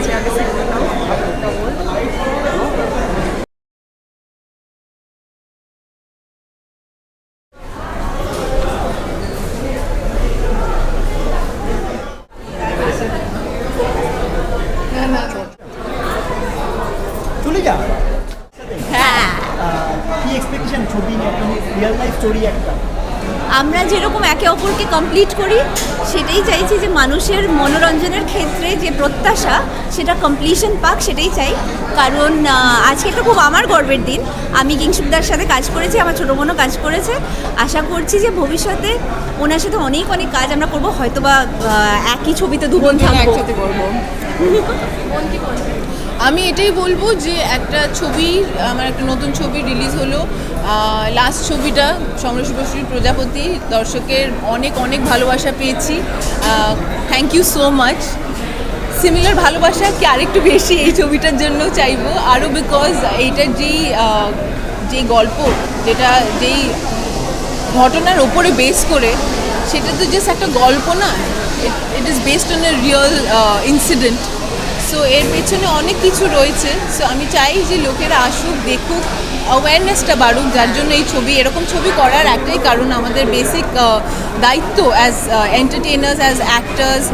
আছে আগে চলে যা। হ্যাঁ। কি এক্সপেকটেশন ছবি রিয়েল লাইফ স্টোরি একটা। আমরা যেরকম একে অপরকে কমপ্লিট করি সেটাই চাইছি যে মানুষের মনোরঞ্জনের ক্ষেত্রে যে প্রত্যাশা সেটা কমপ্লিশন পাক সেটাই চাই। কারণ আজকে একটা খুব আমার গর্বের দিন। আমি কিংসুকদার সাথে কাজ করেছি আমার ছোটো বোনও কাজ করেছে। আশা করছি যে ভবিষ্যতে ওনার সাথে অনেক অনেক কাজ আমরা করব। হয়তোবা একই ছবিতে দু বোন থাকব। একসাথে করব। আমি এটাই বলব যে একটা ছবি, আমার একটা নতুন ছবি রিলিজ হলো। লাস্ট ছবিটা সমরেশ শুভশ্রী প্রজাপতি দর্শকের অনেক অনেক ভালোবাসা পেয়েছি। Thank you so much similar ভালোবাসা কি আরেকটু বেশি এই ছবিটার জন্য চাইব? আরও বিকজ এইটার যেই যেই গল্প, যেটা যেই ঘটনার ওপরে বেস করে, সেটা তো জাস্ট একটা গল্প না। It is based on a real incident so এর পেছনে অনেক কিছু রয়েছে। সো আমি চাই যে লোকেরা আসুক, দেখুক অ্যাওয়ারনেসটা বাড়ুক, যার জন্য এই ছবি, এরকম ছবি করার একটাই কারণ আমাদের বেসিক দায়িত্ব as entertainers as actors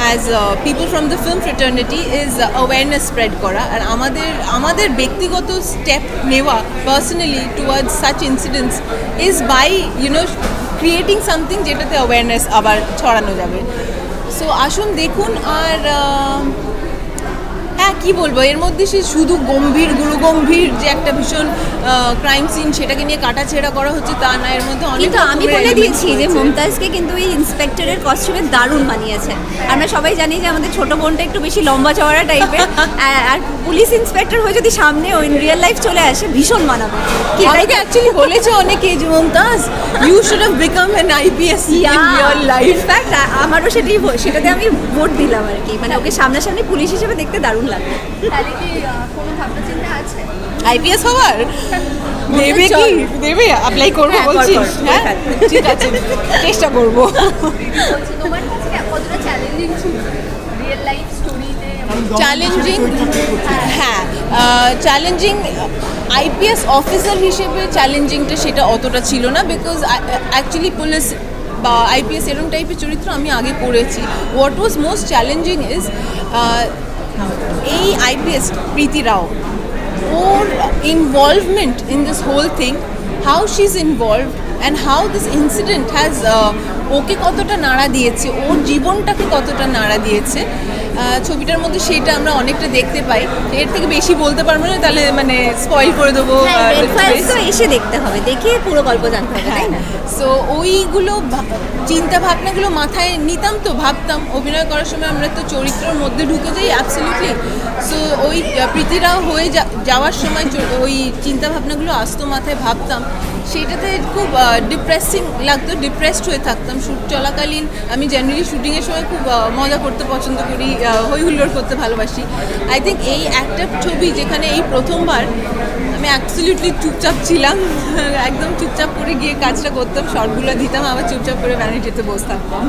as people from the film fraternity is awareness spread করা। আর আমাদের আমাদের ব্যক্তিগত স্টেপ নেওয়া personally towards such incidents is by you know creating something যেটাতে অ্যাওয়ারনেস আবার ছড়ানো যাবে। সো আসুন, দেখুন, আর হ্যাঁ কি বলব? এর মধ্যে সে শুধু গম্ভীর গুরু গম্ভীর যে একটা ভীষণ ক্রাইম সিন সেটাকে নিয়ে কাটাছেড়া করা হচ্ছে তা না। এর মধ্যে অনেক কিন্তু আমি বলে দিয়েছি যে মমতাজকে কিন্তু এই ইন্সপেক্টরের কস্টিউমে দারুণ মানিয়েছে আমরা সবাই জানি যে আমাদের ছোট বোনটা একটু বেশি লম্বা চওড়া টাইপের আর পুলিশ ইন্সপেক্টর হয়ে যদি সামনে ওই রিয়েল লাইফ চলে আসে ভীষণ মানাবে। কি এটাই আমাকে অ্যাকচুয়ালি বলেছে অনেকে যে Momtaz you should have become an IPS in real life in fact আমারও সেটাই সেটাতে আমি ভোট দিলাম আর কি। মানে ওকে সামনাসামনি পুলিশ হিসেবে দেখতে দারুণ লাগে। তাহলে কি কোনো ভাবনা চিন্তা আছে? আইপিএস হওয়ার? দেবে কি? দেবে অ্যাপ্লাই করব হ্যাঁ, বলছিস? হ্যাঁ? ঠিক আছে চেষ্টা করব। তোমার কাছে কতটা চ্যালেঞ্জিং ছিল? রিয়েল লাইফ স্টোরিতে চ্যালেঞ্জিং হ্যাঁ চ্যালেঞ্জিং আইপিএস অফিসার হিসেবে চ্যালেঞ্জিংটা সেটা অতটা ছিল না বিকজ অ্যাকচুয়ালি পুলিশ বা আইপিএস এরকম টাইপের চরিত্র আমি আগে করেছি। What was most challenging is এই IPS Preeti Rao or involvement in this whole thing how she is involve and how this incident has okay কতটা নাড়া দিয়েছে, ওর জীবনটাকে কতটা নাড়া দিয়েছে ছবিটার মধ্যে সেটা আমরা অনেকটা দেখতে পাই। এর থেকে বেশি বলতে পারব না তাহলে মানে স্পয়েল করে দেবো হ্যাঁ এসে দেখতে হবে দেখে পুরো গল্প জানতে হবে তাই না? সো ওইগুলো ভা- চিন্তা ভাবনাগুলো মাথায় নিতাম তো ভাবতাম। অভিনয় করার সময় আমরা তো চরিত্রের মধ্যে ঢুকে যাই অ্যাবসলিউটলি সো ওই প্রীতিরাও হয়ে যা- যাওয়ার সময় ওই চিন্তা ভাবনাগুলো আসতো মাথায় ভাবতাম। সেটাতে খুব ডিপ্রেসিং লাগতো ডিপ্রেসড হয়ে থাকতাম। শ্যুট চলাকালীন আমি জেনারেলি শুটিংয়ের সময় খুব মজা করতে পছন্দ করি হই হুল্লোড় করতে ভালোবাসি। আই থিঙ্ক এই একটা ছবি যেখানে এই প্রথমবার আমি অ্যাবসলিউটলি চুপচাপ ছিলাম, একদম চুপচাপ করে গিয়ে কাজটা করতাম শর্টগুলো দিতাম, আবার চুপচাপ করে ভ্যানিটিতে বসে থাকতাম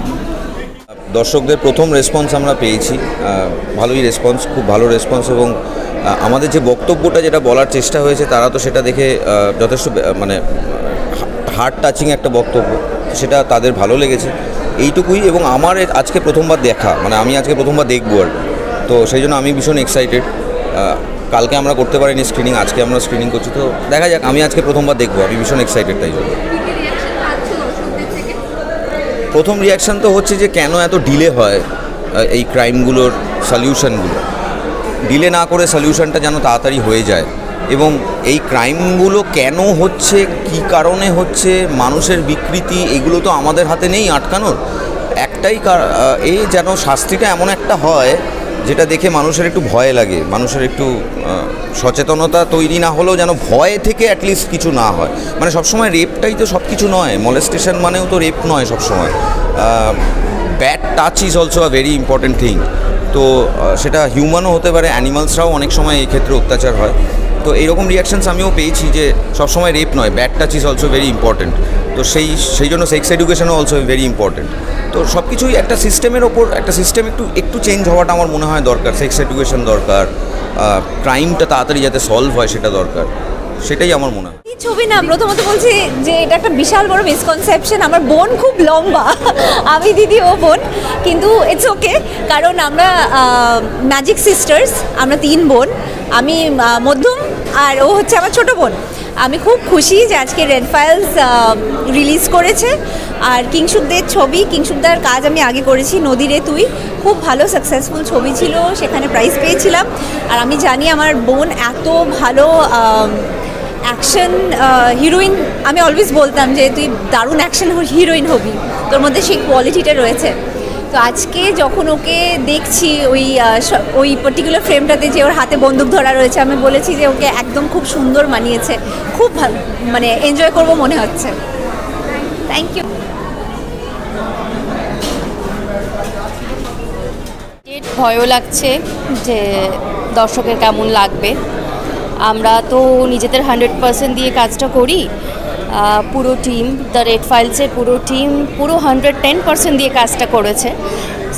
দর্শকদের প্রথম রেসপন্স আমরা পেয়েছি ভালোই রেসপন্স খুব ভালো রেসপন্স এবং আমাদের যে বক্তব্যটা যেটা বলার চেষ্টা হয়েছে, তারা তো সেটা দেখে যথেষ্ট মানে হার্ট টাচিং একটা বক্তব্য। সেটা তাদের ভালো লেগেছে। এইটুকুই এবং আমার আজকে প্রথমবার দেখা মানে আমি আজকে প্রথমবার দেখব আর তো সেই জন্য আমি ভীষণ এক্সাইটেড কালকে আমরা করতে পারিনি স্ক্রিনিং আজকে আমরা স্ক্রিনিং করছি, তো দেখা যাক, আমি আজকে প্রথমবার দেখব, আমি ভীষণ এক্সাইটেড তাই জন্য। প্রথম রিয়াকশান তো হচ্ছে যে কেন এত ডিলে হয় এই ক্রাইমগুলোর সলিউশনগুলো ডিলে না করে সলিউশনটা যেন তাড়াতাড়ি হয়ে যায়। এবং এই ক্রাইমগুলো কেন হচ্ছে, কি কারণে হচ্ছে, মানুষের বিকৃতি, এগুলো তো আমাদের হাতে নেই আটকানোর। একটাই এই যেন শাস্তিটা এমন একটা হয়, যেটা দেখে মানুষের একটু ভয় লাগে। মানুষের একটু সচেতনতা তৈরি না হলেও যেন ভয় থেকে অ্যাটলিস্ট কিছু না হয়। মানে সবসময় রেপটাই তো সব কিছু নয়। মলেস্টেশন মানেও তো রেপ নয় সবসময়। Bad touch is also a very important thing তো সেটা হিউম্যানও হতে পারে অ্যানিমালসরাও অনেক সময় এই ক্ষেত্রে অত্যাচার হয়। তো এইরকম রিয়াকশানস আমিও পেয়েছি যে সবসময় রেপ নয় bad touch is also very important তো সেই সেই জন্য সেক্স এডুকেশনও অলসো ভেরি ইম্পর্টেন্ট তো সব কিছুই একটা সিস্টেমের ওপর, একটা সিস্টেম একটু একটু চেঞ্জ হওয়াটা আমার মনে হয় দরকার। সেক্স এডুকেশন দরকার ক্রাইমটা তাড়াতাড়ি যাতে সলভ হয় সেটা দরকার। সেটাই আমার মনে হয়। ছবি না, প্রথমত বলছি যে এটা একটা বিশাল বড় মিসকনসেপশন আমার বোন খুব লম্বা। আমি দিদি, ও বোন। কিন্তু ইটস ওকে কারণ আমরা ম্যাজিক সিস্টার্স আমরা তিন বোন। আমি মধ্যম আর ও হচ্ছে আমার ছোট বোন। আমি খুব খুশি যে আজকে রেড ফাইলস রিলিজ করেছে। আর কিংসুকদের ছবি কিংসুকদার কাজ আমি আগে করেছি, নদীরে তুই। খুব ভালো সাকসেসফুল ছবি ছিল, সেখানে প্রাইজ পেয়েছিলাম। আর আমি জানি আমার বোন এত ভালো অ্যাকশন হিরোইন আমি অলওয়েজ বলতাম যে তুই দারুণ অ্যাকশন হিরোইন হবি। তোর মধ্যে সেই কোয়ালিটিটা রয়েছে। তো আজকে যখন ওকে দেখছি ওই ওই পার্টিকুলার ফ্রেমটাতে যে ওর হাতে বন্দুক ধরা রয়েছে, আমি বলেছি যে ওকে একদম খুব সুন্দর মানিয়েছে। খুব ভালো মানে এনজয় করব মনে হচ্ছে। থ্যাংক ইউ ভয়ও লাগছে যে দর্শকের কেমন লাগবে। আমরা তো নিজেদের হান্ড্রেড পার্সেন্ট দিয়ে কাজটা করি। পুরো টিম দ্য রেড ফাইলসের পুরো টিম পুরো হান্ড্রেড টেন পার্সেন্ট দিয়ে কাজটা করেছে।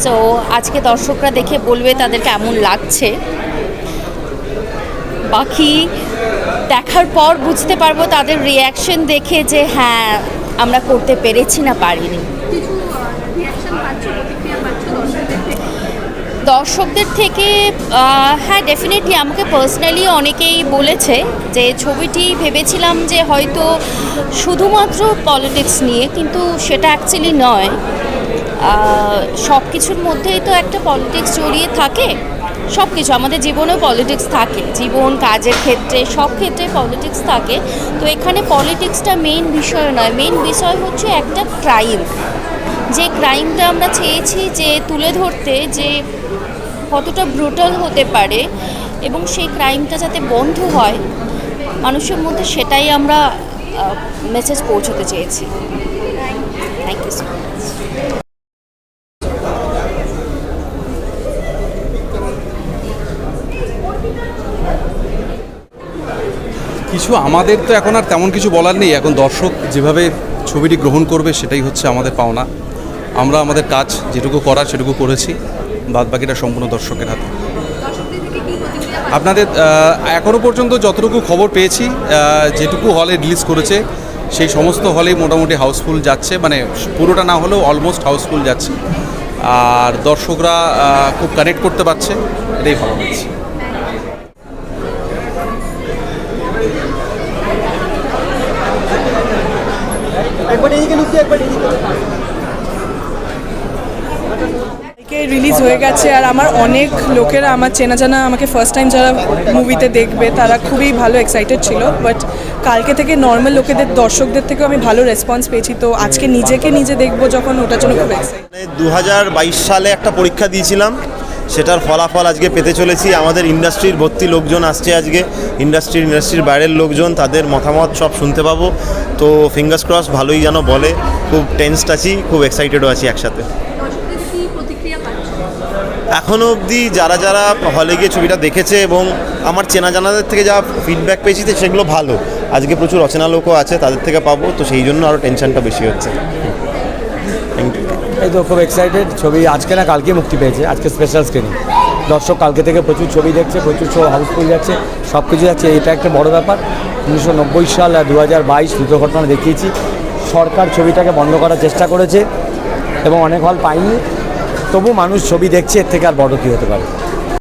সো আজকে দর্শকরা দেখে বলবে তাদের কেমন লাগছে। বাকি দেখার পর বুঝতে পারব তাদের রিয়াকশন দেখে যে হ্যাঁ আমরা করতে পেরেছি না, পারিনি কিছু রিয়াকশন পাচ্ছ প্রতিক্রিয়া পাচ্ছ দর্শকদের থেকে দর্শকদের থেকে হ্যাঁ ডেফিনেটলি আমাকে পার্সোনালি অনেকেই বলেছে যে ছবিটি ভেবেছিলাম যে হয়তো শুধুমাত্র পলিটিক্স নিয়ে, কিন্তু সেটা অ্যাকচুয়ালি নয়। সব কিছুর মধ্যেই তো একটা পলিটিক্স জড়িয়ে থাকে। সব কিছু আমাদের জীবনেও পলিটিক্স থাকে। জীবন, কাজের ক্ষেত্রে, সব ক্ষেত্রে পলিটিক্স থাকে। তো এখানে পলিটিক্সটা মেইন বিষয় নয়। মেইন বিষয় হচ্ছে একটা ক্রাইম যে ক্রাইমটা আমরা চেয়েছি যে তুলে ধরতে, যে কতটা ব্রুটাল হতে পারে এবং সেই ক্রাইমটা যাতে বন্ধ হয়, মানুষের মধ্যে সেটাই আমরা মেসেজ পৌঁছতে চেয়েছি। থ্যাংক ইউ সো মাচ কিছু আমাদের তো এখন আর তেমন কিছু বলার নেই। এখন দর্শক যেভাবে ছবিটি গ্রহণ করবে সেটাই হচ্ছে আমাদের পাওনা। আমরা আমাদের কাজ যেটুকু করার সেটুকু করেছি। বাদ বাকিটা সম্পূর্ণ দর্শকের হাতে? আপনাদের এখনও পর্যন্ত যতটুকু খবর পেয়েছি যেটুকু হলে রিলিজ করেছে, সেই সমস্ত হলেই মোটামুটি হাউসফুল যাচ্ছে মানে পুরোটা না হলেও অলমোস্ট হাউসফুল যাচ্ছে। আর দর্শকরা খুব কানেক্ট করতে পারছে, এটাই ভালো লাগছে একবার এদিকে লুক দিয়ে একবার এদিকে। রিলিজ হয়ে গেছে আর আমার অনেক লোকেরা, আমার চেনা জানা আমাকে ফার্স্ট টাইম যারা মুভিতে দেখবে, তারা খুবই ভালো এক্সাইটেড ছিল। বাট কালকে থেকে নর্মাল লোকেদের, দর্শকদের থেকেও আমি ভালো রেসপন্স পেয়েছি। তো আজকে নিজেকে নিজে দেখব যখন, ওটার জন্য খুব এক্সাইটেড দু হাজার বাইশ সালে একটা পরীক্ষা দিয়েছিলাম। সেটার ফলাফল আজকে পেতে চলেছি। আমাদের ইন্ডাস্ট্রির ভর্তি লোকজন আসছে আজকে। ইন্ডাস্ট্রির ইন্ডাস্ট্রির বাইরের লোকজন, তাদের মতামত সব শুনতে পাবো। তো ফিঙ্গার্স ক্রস ভালোই যেন বলে। খুব টেন্সড আছি, খুব এক্সাইটেডও আছি একসাথে দর্শকদের কি প্রতিক্রিয়া পাচ্ছ এখনও অবধি যারা যারা হলে গিয়ে ছবিটা দেখেছে এবং আমার চেনা জানাদের থেকে যা ফিডব্যাক পেয়েছি সেগুলো ভালো। আজকে প্রচুর অচেনা লোকও আছে তাদের থেকে পাবো তো সেই জন্য আরও টেনশনটা বেশি হচ্ছে। এই তো খুব এক্সাইটেড ছবি আজকে না কালকে মুক্তি পেয়েছে আজকে স্পেশাল স্ক্রিনিং দর্শক কালকে থেকে প্রচুর ছবি দেখছে প্রচুর শো হাউসফুল যাচ্ছে সব কিছু যাচ্ছে এটা একটা বড় ব্যাপার। উনিশশো নব্বই সাল আর দু হাজার বাইশ দুটো ঘটনা দেখিয়েছি। সরকার ছবিটাকে বন্ধ করার চেষ্টা করেছে এবং অনেক হল পাইনি তবু মানুষ ছবি দেখছে এর থেকে আর বড় কী হতে পারে?